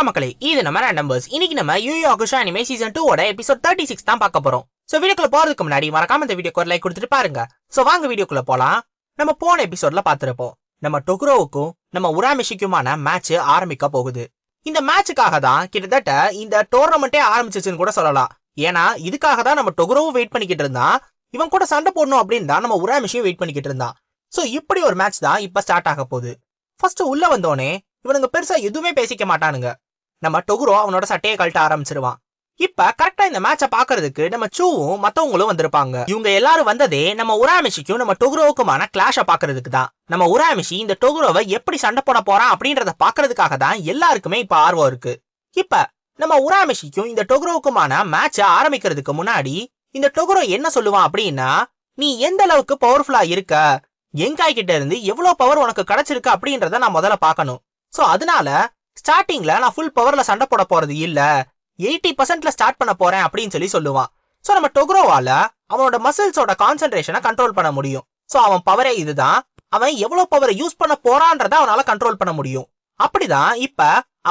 வணக்க மக்களே இது நம்ம நம்பர்ஸ் இன்னைக்கு நம்ம யூயோ அகுஷா அனிமே சீசன் டூ ஓட எபிசோட் தேர்ட்டி சிக்ஸ் தான் பார்க்க போறோம். சோ வீடியோக்குள்ள போறதுக்கு முன்னாடி மறக்காம இந்த வீடியோக்கு ஒரு லைக் கொடுத்துட்டு பாருங்க. சோ வாங்க வீடியோக்குள்ள போலாம். நம்ம போன எபிசோட்ல பாத்துருப்போம் நம்ம டொக்ரோவுக்கும் நம்ம உராமிஷிக்குமான மேட்ச் ஆரம்பிக்க போகுது. இந்த மேட்சுக்காக தான் கிட்டத்தட்ட இந்த டோர்னமெண்ட்டே ஆரம்பிச்சிச்சுன்னு கூட சொல்லலாம். ஏன்னா இதுக்காக தான் நம்ம டொக்ரோவும் வெயிட் பண்ணிக்கிட்டு இருந்தான். இவன் கூட சண்டை போடணும் அப்படின்னு தான் நம்ம உராமிஷியும் வெயிட் பண்ணிக்கிட்டு இருந்தான். சோ இப்படி ஒரு மேட்ச் தான் இப்ப ஸ்டார்ட் ஆக போகுது. ஃபர்ஸ்ட் உள்ள வந்தோடனே இவனுங்க பெருசா எதுவுமே பேசிக்க மாட்டானுங்க. நம்ம டொகுரோ அவனோட சட்டையை கழட்ட ஆரம்பிச்சிருவான். இப்ப கரெக்டா இந்த மேட்ச பாக்குறதுக்கு நம்ம சூவும் மத்தவங்களும் வந்திருப்பாங்க. இவங்க எல்லாரும் வந்ததே நம்ம உராமிஷிக்கும் நம்ம டொகுரோவுக்குமான கிளாஷ பாக்குறதுக்கு தான். நம்ம உராமிஷி இந்த டொகுரோவை எப்படி சண்டை போட போறான் அப்படின்றத பாக்குறதுக்காக தான் எல்லாருக்குமே இப்ப ஆர்வம் இருக்கு. இப்ப நம்ம உராமிஷிக்கும் இந்த டொகுரோவுக்குமான மேட்ச ஆரம்பிக்கிறதுக்கு முன்னாடி இந்த டொகுரோ என்ன சொல்லுவான் அப்படின்னா நீ எந்த அளவுக்கு பவர்ஃபுல்லா இருக்க? எங்காய் கிட்ட இருந்து எவ்வளவு பவர் உனக்கு கிடைச்சிருக்கு? அப்படின்றத நான் முதல்ல பாக்கணும் சோ அதனால ஸ்டார்டிங்ல நான் ஃபுல் பவர்ல சண்டை போட போறது இல்ல. எயிட்டி பர்சன்ட்ல ஸ்டார்ட் பண்ண போறேன் அப்படின்னு சொல்லி சொல்லுவான். சோ நம்ம டொக்ரோவால அவனோட மசில்ஸோட கான்சென்ட்ரேஷனை கண்ட்ரோல் பண்ண முடியும். சோ அவன் பவரே இதுதான். அவன் எவ்வளவு பவரை யூஸ் பண்ண போறான்றத அவனால கண்ட்ரோல் பண்ண முடியும். அப்படிதான் இப்ப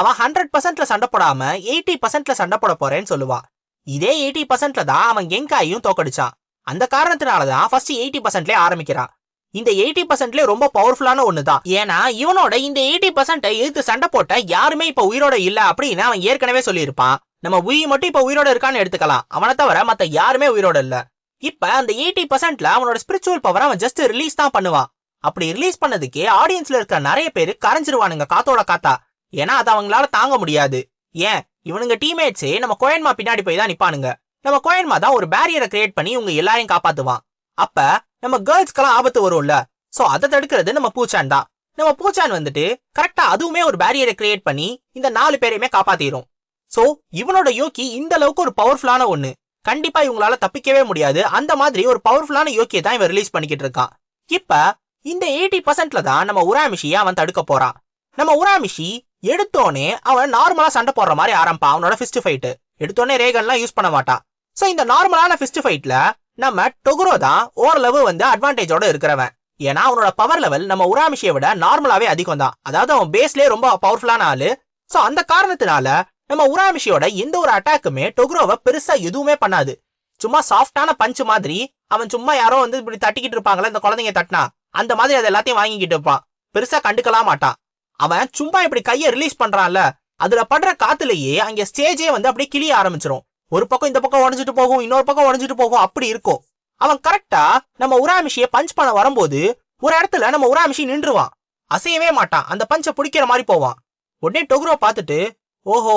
அவன் ஹண்ட்ரட் பர்சன்ட்ல சண்டை போடாம எயிட்டி பர்சன்ட்ல சண்டை போட போறேன்னு சொல்லுவான். இதே எயிட்டி பர்சன்ட்ல தான் அவன் கெங்காயும் தோக்கடிச்சான். அந்த காரணத்தினாலதான் ஃபர்ஸ்ட் எயிட்டி பர்சன்ட்லயே ஆரம்பிக்கிறான். இந்த எயிட்டி பர்சன்ட்ல ரொம்ப பவர்ஃபுல்லான ஒண்ணு தான் ஏன்னா இவனோட இந்த எயிட்டி பர்சன்ட்டை எதிர்த்து சண்டை போட்ட யாருமே இப்ப உயிரோட இல்ல அப்படின்னு அவன் ஏற்கனவே சொல்லியிருப்பான். நம்ம உயி மட்டும் இப்ப உயிரோட இருக்கான்னு எடுத்துக்கலாம். அவனை தவிர மத்த யாருமே உயிரோட இல்ல. இப்ப அந்த எயிட்டி பர்சன்ட்ல அவனோட ஸ்பிரிச்சுவல் பவர் அவன் ஜஸ்ட் ரிலீஸ் தான் பண்ணுவான். அப்படி ரிலீஸ் பண்ணதுக்கே ஆடியன்ஸ்ல இருக்கிற நிறைய பேர் கரைஞ்சிருவானுங்க காத்தோட காத்தா. ஏன்னா அது அவங்களால தாங்க முடியாது. ஏன்? இவனுங்க டீம்மேட்ஸே நம்ம கோயன்மா பின்னாடி போய் தான் நிப்பானுங்க. நம்ம கோயன்மா தான் ஒரு பேரியரை கிரியேட் பண்ணி இவங்க எல்லாரையும் காப்பாத்துவான். அப்ப நம்ம கேர்ள்ஸ்க்கெல்லாம் ஆபத்து வரும்ல. சோ அதை தடுக்கிறது நம்ம பூச்சான் தான். நம்ம பூச்சான் வந்துட்டு கரெக்டா அதுவுமே ஒரு பேரியரை கிரியேட் பண்ணி இந்த நாலு பேரையுமே காப்பாத்திரும். சோ இவனோட யோக்கி இந்த அளவுக்கு ஒரு பவர்ஃபுல்லான ஒண்ணு. கண்டிப்பா இவங்களால தப்பிக்கவே முடியாது. அந்த மாதிரி ஒரு பவர்ஃபுல்லான யோக்கியை தான் இவன் ரிலீஸ் பண்ணிக்கிட்டு இருக்கான். இப்ப இந்த எயிட்டி பர்சன்ட்ல தான் நம்ம உராமிஷியை அவன் தடுக்க போறான். நம்ம உராமிஷி எடுத்தோடனே அவன் நார்மலா சண்டை போடுற மாதிரி ஆரம்பிப்பான். அவனோட ஃபிஸ்ட் ஃபைட்டு எடுத்தோடனே ரேகன்லாம் யூஸ் பண்ண மாட்டான். சோ இந்த நார்மலான ஃபிஸ்ட் ஃபைட்ல நம்ம டொகுரோ தான் ஓரளவு வந்து அட்வான்டேஜோட இருக்கிறவன். ஏன்னா அவனோட பவர் லெவல் நம்ம உராமிஷியை விட நார்மலாவே அதிகம் தான். அதாவது அவன் பேஸ்லயே ரொம்ப பவர்ஃபுல்லான ஆளு. சோ அந்த காரணத்தினால நம்ம உராமிஷியோட எந்த ஒரு அட்டாக்குமே டொகுரோவை பெருசா எதுவுமே பண்ணாது. சும்மா சாஃப்டான பஞ்ச் மாதிரி அவன் சும்மா யாரோ வந்து இப்படி தட்டிக்கிட்டு இருப்பாங்களே இந்த குழந்தைங்க தட்டினா அந்த மாதிரி அது எல்லாத்தையும் வாங்கிக்கிட்டு இருப்பான். பெருசா கண்டுக்கலாம் மாட்டான். அவன் சும்மா இப்படி கையை ரிலீஸ் பண்றான்ல அதுல படுற காத்துலயே அங்க ஸ்டேஜே வந்து அப்படியே கிளிய ஆரம்பிச்சிரும். ஒரு பக்கம் இந்த பக்கம் உடஞ்சிட்டு போகும் இன்னொரு பக்கம் உடஞ்சிட்டு போகும் அப்படி இருக்கும். அவன் கரெக்டா நம்ம உராமிஷிய பஞ்ச் பண்ண வரும்போது ஒரு இடத்துல நம்ம உராமிஷி நின்றுவான். அசையவே மாட்டான். அந்த பஞ்சை பிடிக்கிற மாதிரி போவான். உடனே டொகுரோ பார்த்துட்டு ஓஹோ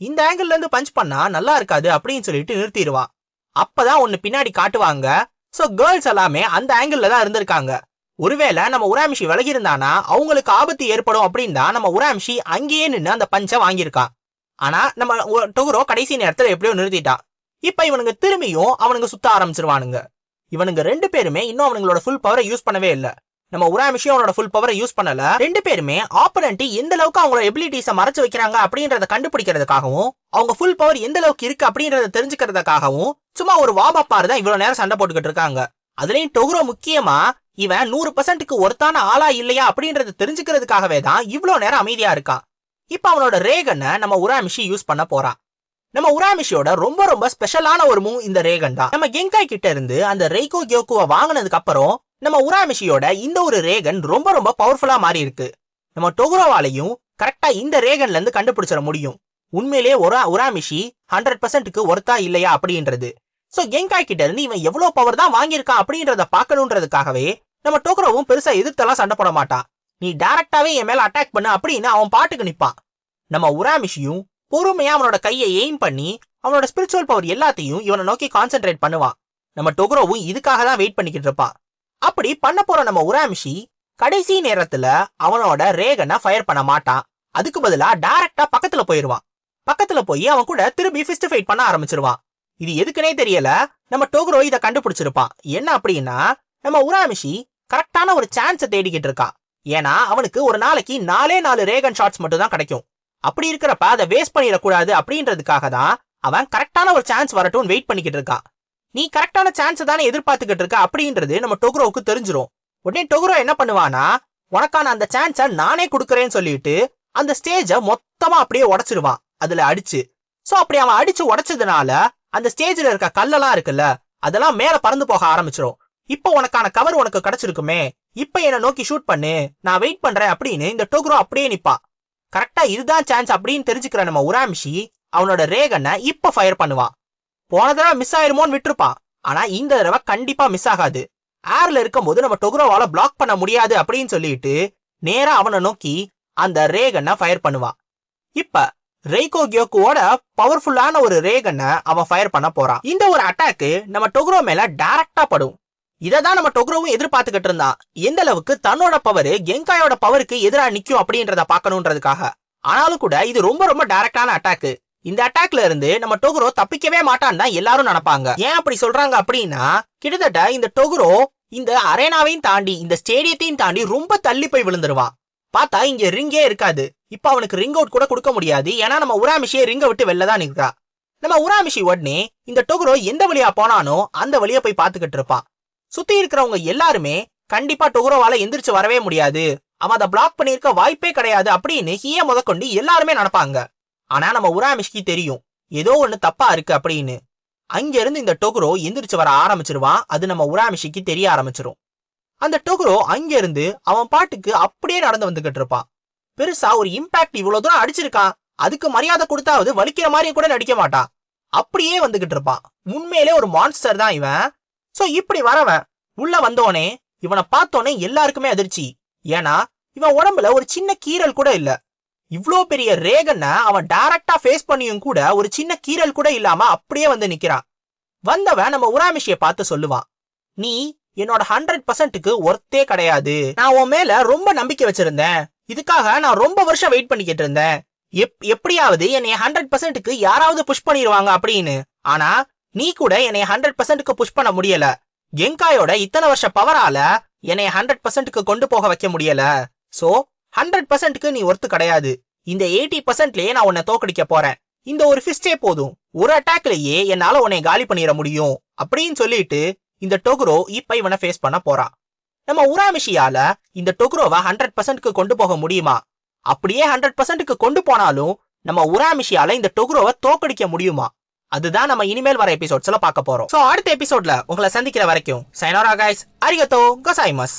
இந்த ஆங்கிள் இருந்து பஞ்ச் பண்ணா நல்லா இருக்காது அப்படின்னு சொல்லிட்டு நிறுத்திடுவான். அப்பதான் ஒன்னு பின்னாடி காட்டுவாங்க. சோ கேர்ள்ஸ் எல்லாமே அந்த ஆங்கிள் தான் இருந்திருக்காங்க. ஒருவேளை நம்ம உராமிஷி விலகி இருந்தானா அவங்களுக்கு ஆபத்து ஏற்படும் அப்படின்னு தான் நம்ம உராமிஷி அங்கேயே நின்று அந்த பஞ்சை வாங்கியிருக்கான். ஆனா நம்ம டொகுரோ கடைசி நேரத்துல எப்படியோ நிறுத்திட்டான் இப்ப இவனுங்க திரும்பியும் அவனுங்க சுத்த ஆரம்பிச்சிருவானுங்க. இவனுங்க ரெண்டு பேருமே இன்னும் அவனுங்களோட ஃபுல் பவரை யூஸ் பண்ணவே இல்ல. நம்ம உராமிஷியும் அவனோட ஃபுல் பவரை யூஸ் பண்ணல. ரெண்டு பேருமே ஆப்பனண்ட் எந்த அளவுக்கு அவங்களோட எபிலிட்டிஸை மறைச்சு வைக்கிறாங்க அப்படின்றத கண்டுபிடிக்கிறதுக்காகவும் அவங்க ஃபுல் பவர் எந்த அளவுக்கு இருக்கு அப்படின்றத தெரிஞ்சுக்கிறதுக்காகவும் சும்மா ஒரு வார்ம் தான் இவ்வளவு நேரம் சண்டை போட்டுக்கிட்டு இருக்காங்க. அதுலயும் டொகுரோ முக்கியமா இவன் நூறு பர்சன்ட்டுக்கு ஒருத்தான ஆளா இல்லையா அப்படின்றத தெரிஞ்சுக்கிறதுக்காகவே தான் இவ்வளவு நேரம் அமைதியா இருக்கான். இப்ப அவனோட ரேகனை நம்ம உராமிஷி யூஸ் பண்ண போறான். நம்ம உராமிஷியோட ரொம்ப ரொம்ப ஸ்பெஷலான ஒரு மூவ் இந்த ரேகன் தான். நம்ம கெங்காய் கிட்ட இருந்து அந்த ரெய்கோ கியோக்குவை வாங்கினதுக்கு அப்புறம் நம்ம உராமிஷியோட இந்த ஒரு ரேகன் ரொம்ப ரொம்ப பவர்ஃபுல்லா மாறி இருக்கு. நம்ம டொகுரோவாலையும் கரெக்டா இந்த ரேகன்ல இருந்து கண்டுபிடிச்சிட முடியும். உண்மையிலேயே ஒரு உராமிஷி ஹண்ட்ரட் பர்சன்ட்டுக்கு ஒருத்தா இல்லையா அப்படின்றது. சோ கெங்காய் கிட்ட இருந்து இவன் எவ்வளவு பவர் தான் வாங்கியிருக்கான் அப்படின்றத பார்க்கணுன்றதுக்காகவே நம்ம டோக்ரோவும் பெருசா எதிர்த்தெல்லாம் சண்டை போட மாட்டான். நீ டைரக்டாவே என் மேல அட்டாக் பண்ணு அப்படின்னு அவன் பாட்டுக்கு நிப்பான். நம்ம உராமிஷியும் பொறுமையா அவனோட கையை எய்ம் பண்ணி அவனோட ஸ்பிரிச்சுவல் பவர் எல்லாத்தையும் இவனை நோக்கி கான்சென்ட்ரேட் பண்ணுவான். நம்ம டொக்ரோவும் இதுக்காக தான் வெயிட் பண்ணிக்கிட்டு இருப்பான் அப்படி பண்ண போற நம்ம உராமிஷி கடைசி நேரத்துல அவனோட ரேகனை ஃபயர் பண்ண மாட்டான். அதுக்கு பதிலா டைரக்டா பக்கத்துல போயிருவான். பக்கத்துல போய் அவன் கூட திரும்பி ஃபிஸ்ட் ஃபைட் பண்ண ஆரம்பிச்சிருவான். இது எதுக்குனே தெரியல. நம்ம டோக்ரோ இதை கண்டுபிடிச்சிருப்பான். என்ன அப்படின்னா நம்ம உராமிஷி கரெக்டான ஒரு சான்ஸை தேடிக்கிட்டு இருக்கான். ஏன்னா அவனுக்கு ஒரு நாளைக்கு நாலே நாலு ரேகன் ஷாட்ஸ் மட்டும் தான் கிடைக்கும். அப்படி இருக்கிறப்ப அதை வேஸ்ட் பண்ணிடக்கூடாது அப்படின்றதுக்காக தான் அவன் கரெக்டான ஒரு சான்ஸ் வரட்டும் வெயிட் பண்ணிக்கிட்டு இருக்கான். நீ கரெக்டான சான்ஸ் தானே எதிர்பார்த்துக்கிட்டு இருக்க அப்படின்றது நம்ம டொக்ரோவுக்கு தெரிஞ்சிரும். உடனே டொக்ரோ என்ன பண்ணுவானா உனக்கான அந்த சான்ஸை நானே கொடுக்குறேன்னு சொல்லிட்டு அந்த ஸ்டேஜ மொத்தமா அப்படியே உடச்சிடுவான். அதுல அடிச்சு. சோ அப்படி அவன் அடிச்சு உடைச்சதுனால அந்த ஸ்டேஜ்ல இருக்க கல்லெல்லாம் இருக்குல்ல அதெல்லாம் மேல பறந்து போக ஆரம்பிச்சிடும் இப்போ உனக்கான கவர் உனக்கு கிடைச்சிருக்குமே இப்ப என்ன நோக்கி ஷூட் பண்ணு. நான் வெயிட் பண்றேன் அப்படின்னு இந்த டோக்ரோ அப்படியே நிப்பா. கரெக்டா இதுதான் சான்ஸ் அப்படின்னு தெரிஞ்சுக்கிற நம்ம உராமிஷி அவனோட ரேகனை இப்ப ஃபயர் பண்ணுவான் போன தடவை மிஸ் ஆயிருமோன்னு விட்டுருப்பான் ஆனா இந்த தடவை கண்டிப்பா மிஸ் ஆகாது. ஏர்ல இருக்கும்போது நம்ம டொக்ரோவால பிளாக் பண்ண முடியாது அப்படின்னு சொல்லிட்டு நேரா அவனை நோக்கி அந்த ரேகனை ஃபயர் பண்ணுவான் இப்ப ரெய்கோ கியோக்குவோட பவர்ஃபுல்லான ஒரு ரேகனை அவன் ஃபயர் பண்ண போறான். இந்த ஒரு அட்டாக்கு நம்ம டொக்ரோ மேல டைரக்டா படும். இதை தான் நம்ம டொக்ரோவும் எதிர்பார்த்துக்கிட்டு இருந்தான். எந்த அளவுக்கு தன்னோட பவர் கெங்காயோட பவருக்கு எதிரா நிற்கும் அப்படின்றத பார்க்கணுன்றதுக்காக. ஆனாலும் கூட இது ரொம்ப ரொம்ப டைரக்டான அட்டாக்கு இந்த அட்டாக்ல இருந்து நம்ம டொகுரோ தப்பிக்கவே மாட்டான்னு தான் எல்லாரும் நினைப்பாங்க. ஏன் அப்படி சொல்றாங்க அப்படின்னா கிட்டத்தட்ட இந்த டொகுரோ இந்த அரேனாவையும் தாண்டி இந்த ஸ்டேடியத்தையும் தாண்டி ரொம்ப தள்ளி போய் விழுந்துருவான். பார்த்தா இங்க ரிங்கே இருக்காது. இப்ப அவனுக்கு ரிங் அவுட் கூட கொடுக்க முடியாது. ஏன்னா நம்ம உராமிஷியை ரிங்கை விட்டு வெளில தான் நிற்கிறா. நம்ம உராமிஷி உடனே இந்த டொகுரோ எந்த வழியா போனானோ அந்த வழியா போய் பார்த்துக்கிட்டு இருப்பான். சுத்தி இருக்கிறவங்க எல்லாருமே கண்டிப்பா டொகுரோவால எந்திரிச்சு வரவே முடியாது. அவன் அதை பிளாக் பண்ணியிருக்க வாய்ப்பே கிடையாது அப்படின்னு ஹிய முதற்கொண்டு எல்லாருமே நடப்பாங்க ஆனா நம்ம உராமிஷ்க்கு தெரியும். ஏதோ ஒண்ணு தப்பா இருக்கு அப்படின்னு. அங்க இருந்து இந்த டொகுரோ எந்திரிச்சு வர ஆரம்பிச்சிருவான். அது நம்ம உராமிஷிக்கு தெரிய ஆரம்பிச்சிரும். அந்த டொகுரோ அங்க இருந்து அவன் பாட்டுக்கு அப்படியே நடந்து வந்துகிட்டு இருப்பான். பெருசா ஒரு இம்பாக்ட் இவ்வளவு தூரம் அடிச்சிருக்கான். அதுக்கு மரியாதை கொடுத்தாவது வலிக்கிற மாதிரி கூட நடிக்க மாட்டான். அப்படியே வந்துகிட்டு இருப்பான். உண்மையிலே ஒரு மான்ஸ்டர் தான் இவன். சோ இப்படி வரவன் உள்ள வந்தோனே இவனை பார்த்தோன்னே எல்லாருக்குமே அதிர்ச்சி. ஏன்னா இவன் உடம்புல ஒரு சின்ன கீறல் கூட இல்ல. இவ்ளோ பெரிய ரேகனை அவன் டைரக்டா ஃபேஸ் பண்ணியும் கூட ஒரு சின்ன கீறல் கூட இல்லாம அப்படியே வந்து நிக்கிறான். வந்தவன் நம்ம உராமிஷிய பார்த்து சொல்லுவான் நீ என்னோட ஹண்ட்ரட் பர்சன்ட்டுக்கு ஒர்த்தே கிடையாது. நான் உன் மேல ரொம்ப நம்பிக்கை வச்சிருந்தேன். இதுக்காக நான் ரொம்ப வருஷம் வெயிட் பண்ணிக்கிட்டு இருந்தேன். எப் எப்படியாவது என்னை ஹண்ட்ரட் பர்சன்ட்டுக்கு யாராவது புஷ் பண்ணிடுவாங்க அப்படின்னு. ஆனா நீ கூட என்னை ஹண்ட்ரட் பர்சன்ட்க்கு புஷ் பண்ண முடியல. கெங்காயோட இத்தனை வருஷ பவரால என்னை ஹண்ட்ரட் பர்சன்ட்க்கு கொண்டு போக வைக்க முடியல. சோ ஹண்ட்ரட் பர்சன்ட்க்கு நீ ஒர்த்து கிடையாது. இந்த எயிட்டி பர்சன்ட்லயே நான் உன்னை தோக்கடிக்க போறேன். இந்த ஒரு ஃபிஸ்டே போதும். ஒரு அட்டாக்லயே என்னால உன்னை காலி பண்ணிட முடியும். அப்படின்னு சொல்லிட்டு இந்த டொகுரோ இப்ப இவனை ஃபேஸ் பண்ண போறான் நம்ம உராமிஷியால இந்த டொகுரோவை ஹண்ட்ரட் பர்சன்ட்க்கு கொண்டு போக முடியுமா? அப்படியே ஹண்ட்ரட் பர்சன்ட்க்கு கொண்டு போனாலும் நம்ம உராமிஷியால இந்த டொகுரோவை தோக்கடிக்க முடியுமா? அதுதான் நம்ம இனிமேல் வர எபிசோட்ஸ்ல பார்க்க போறோம். சோ அடுத்த எபிசோட்ல உங்களை சந்திக்கிற வரைக்கும் சைனோரா கைஸ் அரிகத்தோ கோசாய்மஸ்